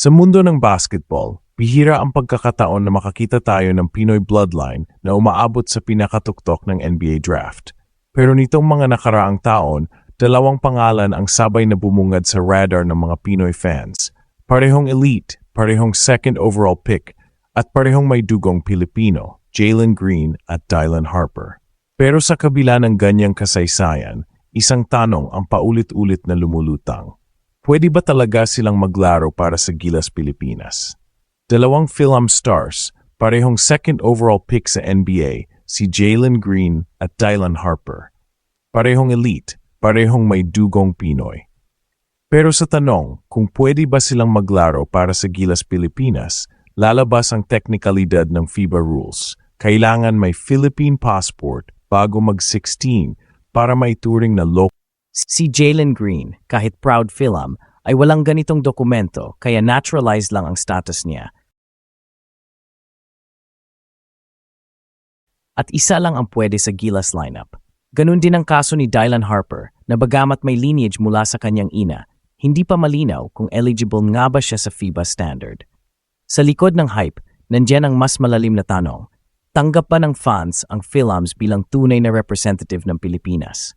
Sa mundo ng basketball, bihira ang pagkakataon na makakita tayo ng Pinoy bloodline na umaabot sa pinakatuktok ng NBA draft. Pero nitong mga nakaraang taon, dalawang pangalan ang sabay na bumungad sa radar ng mga Pinoy fans. Parehong elite, parehong second overall pick, at parehong may dugong Pilipino, Jalen Green at Dylan Harper. Pero sa kabila ng ganyang kasaysayan, isang tanong ang paulit-ulit na lumulutang. Pwede ba talaga silang maglaro para sa Gilas Pilipinas? Dalawang film stars, parehong second overall pick sa NBA, si Jalen Green at Dylan Harper. Parehong elite, parehong may dugong Pinoy. Pero sa tanong kung pwede ba silang maglaro para sa Gilas Pilipinas, lalabas ang teknikalidad ng FIBA rules. Kailangan may Philippine passport bago mag-16 para maituring na local Si Jalen Green, kahit proud film, ay walang ganitong dokumento kaya naturalized lang ang status niya. At isa lang ang pwede sa Gilas lineup. Ganun din ang kaso ni Dylan Harper na bagamat may lineage mula sa kanyang ina, hindi pa malinaw kung eligible nga ba siya sa FIBA standard. Sa likod ng hype, nandyan ang mas malalim na tanong. Tanggap ba ng fans ang Philams bilang tunay na representative ng Pilipinas?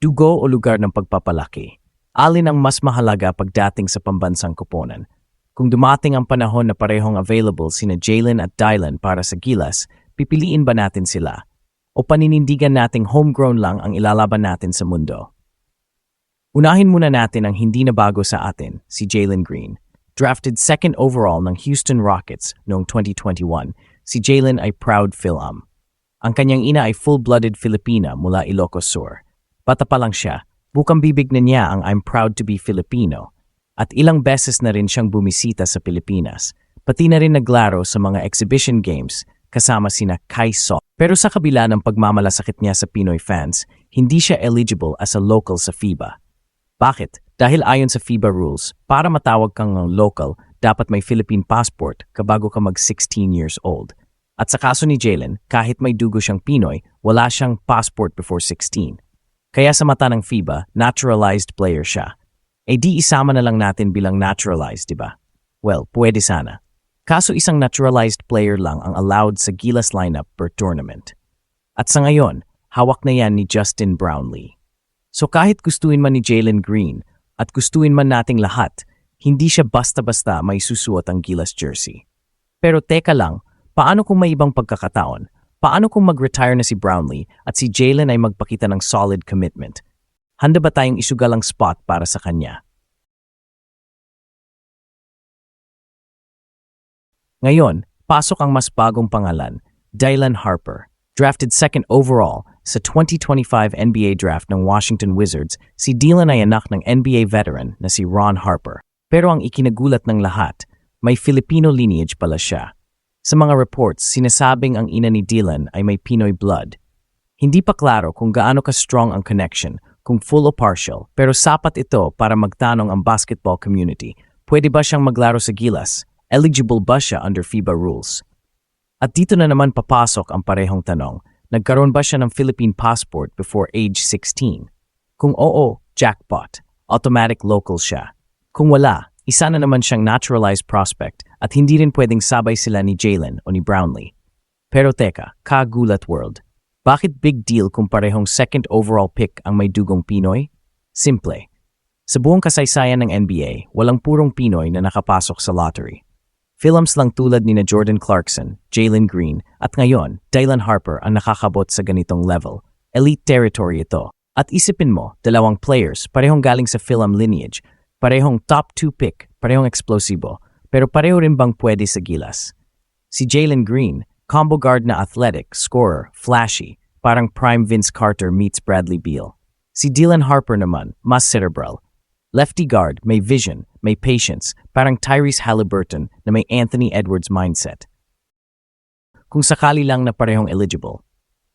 Dugo o lugar ng pagpapalaki? Alin ang mas mahalaga pagdating sa pambansang koponan? Kung dumating ang panahon na parehong available sina Jalen at Dylan para sa Gilas, pipiliin ba natin sila? O paninindigan nating homegrown lang ang ilalaban natin sa mundo? Unahin muna natin ang hindi na bago sa atin, si Jalen Green. Drafted second overall ng Houston Rockets noong 2021, si Jalen ay proud Philam. Ang kanyang ina ay full-blooded Filipina mula Ilocos Sur. Bata pa lang siya, bukang bibig na niya ang I'm proud to be Filipino. At ilang beses na rin siyang bumisita sa Pilipinas. Pati na rin naglaro sa mga exhibition games kasama sina Kai So. Pero sa kabila ng pagmamalasakit niya sa Pinoy fans, hindi siya eligible as a local sa FIBA. Bakit? Dahil ayon sa FIBA rules, para matawag kang local, dapat may Philippine passport kabago ka mag 16 years old. At sa kaso ni Jalen, kahit may dugo siyang Pinoy, wala siyang passport before 16. Kaya sa mata ng FIBA, naturalized player siya. Eh di isama na lang natin bilang naturalized, di ba? Well, pwede sana. Kaso isang naturalized player lang ang allowed sa Gilas lineup per tournament. At sa ngayon, hawak na yan ni Justin Brownlee. So kahit gustuin man ni Jalen Green at gustuin man nating lahat, hindi siya basta-basta may susuot ang Gilas jersey. Pero teka lang, paano kung may ibang pagkakataon? Paano kung mag-retire na si Brownlee at si Jalen ay magpakita ng solid commitment? Handa ba tayong isugal ang spot para sa kanya? Ngayon, pasok ang mas bagong pangalan, Dylan Harper. Drafted second overall sa 2025 NBA draft ng Washington Wizards, si Dylan ay anak ng NBA veteran na si Ron Harper. Pero ang ikinagulat ng lahat, may Filipino lineage pala siya. Sa mga reports, sinasabing ang ina ni Dylan ay may Pinoy blood. Hindi pa klaro kung gaano ka-strong ang connection, kung full o partial, pero sapat ito para magtanong ang basketball community. Pwede ba siyang maglaro sa Gilas? Eligible ba siya under FIBA rules? At dito na naman papasok ang parehong tanong, nagkaroon ba siya ng Philippine passport before age 16? Kung oo, jackpot, automatic local siya. Kung wala, isa na naman siyang naturalized prospect at hindi rin pwedeng sabay sila ni Jalen o ni Brownlee. Pero teka, kagulat world. Bakit big deal kung parehong second overall pick ang may dugong Pinoy? Simple. Sa buong kasaysayan ng NBA, walang purong Pinoy na nakapasok sa lottery. Films lang tulad ni na Jordan Clarkson, Jalen Green, at ngayon, Dylan Harper ang nakakabot sa ganitong level. Elite territory ito. At isipin mo, dalawang players, parehong galing sa film lineage, parehong top 2 pick, parehong eksplosibo, pero pareho rin bang pwede sa gilas? Si Jalen Green, combo guard na athletic, scorer, flashy, parang prime Vince Carter meets Bradley Beal. Si Dylan Harper naman, mas cerebral, Lefty guard, may vision, may patience, parang Tyrese Halliburton na may Anthony Edwards mindset. Kung sakali lang na parehong eligible,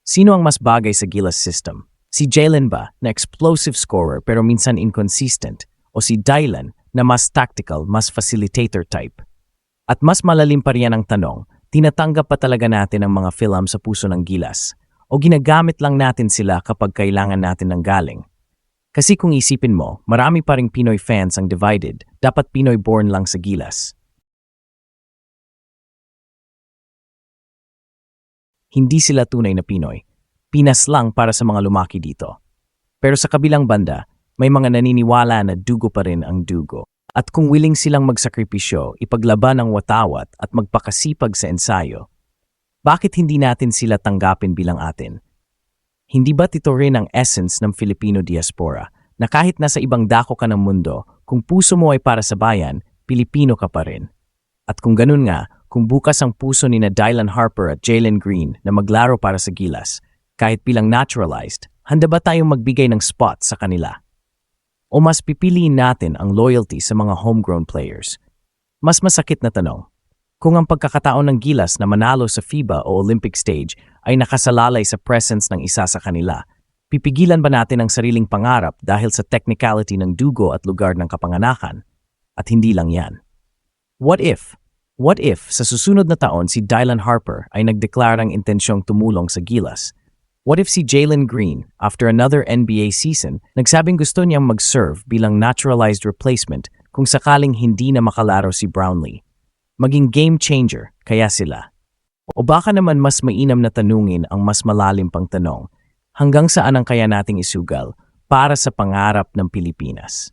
sino ang mas bagay sa Gilas system? Si Jalen ba na explosive scorer pero minsan inconsistent? O si Dylan na mas tactical, mas facilitator type? At mas malalim pa riyan ang tanong, tinatanggap pa talaga natin ang mga film sa puso ng Gilas? O ginagamit lang natin sila kapag kailangan natin ng galing? Kasi kung isipin mo, marami pa ring Pinoy fans ang divided, dapat Pinoy born lang sa Gilas. Hindi sila tunay na Pinoy. Pinas lang para sa mga lumaki dito. Pero sa kabilang banda, may mga naniniwala na dugo pa rin ang dugo. At kung willing silang magsakripisyo, ipaglaban ang watawat at magpakasipag sa ensayo, bakit hindi natin sila tanggapin bilang atin? Hindi ba't ito rin ang essence ng Filipino diaspora na kahit nasa ibang dako ka ng mundo, kung puso mo ay para sa bayan, Pilipino ka pa rin. At kung ganun nga, kung bukas ang puso ni na Dylan Harper at Jalen Green na maglaro para sa Gilas, kahit bilang naturalized, handa ba tayong magbigay ng spot sa kanila? O mas pipiliin natin ang loyalty sa mga homegrown players? Mas masakit na tanong. Kung ang pagkakataon ng Gilas na manalo sa FIBA o Olympic stage ay nakasalalay sa presence ng isa sa kanila, pipigilan ba natin ang sariling pangarap dahil sa technicality ng dugo at lugar ng kapanganakan? At hindi lang yan. What if? What if sa susunod na taon si Dylan Harper ay nagdeklarang intensyong tumulong sa Gilas? What if si Jalen Green, after another NBA season, nagsabing gusto niyang mag-serve bilang naturalized replacement kung sakaling hindi na makalaro si Brownlee? Maging game changer kaya sila. O baka naman mas mainam na tanungin ang mas malalim pang tanong, hanggang saan ang kaya nating isugal para sa pangarap ng Pilipinas?